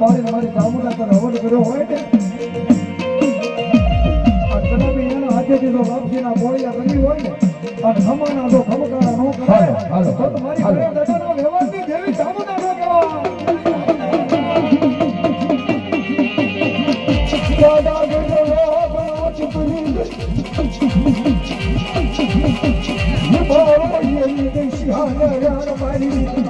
આંગળીના અમારી કામોડા પર હવન કર્યો હોય ને. અને કદાચ એના હાથેથી જો બાપજીના બોળિયા કરી હોય ને અને ખમાના જો ખમકારા નો કરાય તો તો મારી ગણ્યા દાદાના વ્યવહારની દેવી કામોડા નો કહેવાય દાદા ગણ્યો લોક ચૂપની મારી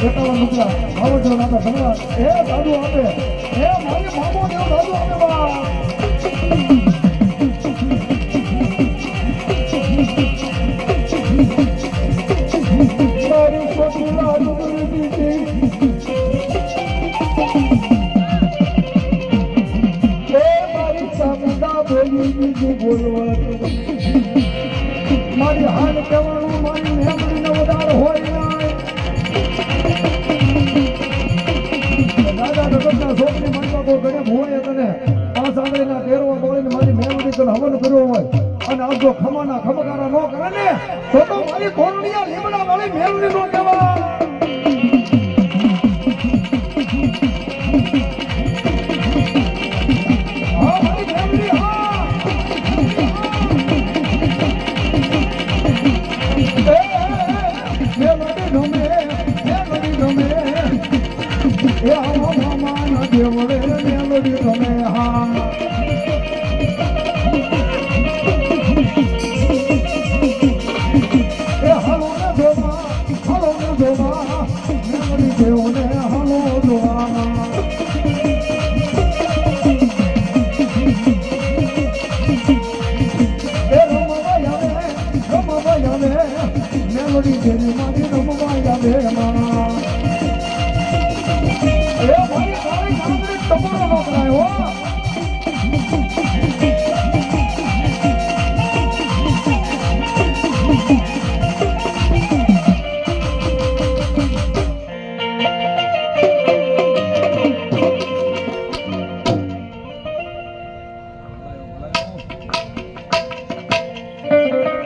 એકાવન રૂપિયા આવજો નાના ધનવાદ એ દાદુ આપે એ મારી મામો દેવ દાદુ આપે બા. મારી હાલ કહેવાનું મારી મેમરીનો મારી મેમરી તને હવન કર્યો હોય અને આ જો ખમાના ખમકારા નો કરે ને તો તો મારી કોરણીયા લીમડા વાળી મેમરી નો કહેવાય હા મારી મેમરી હા победит.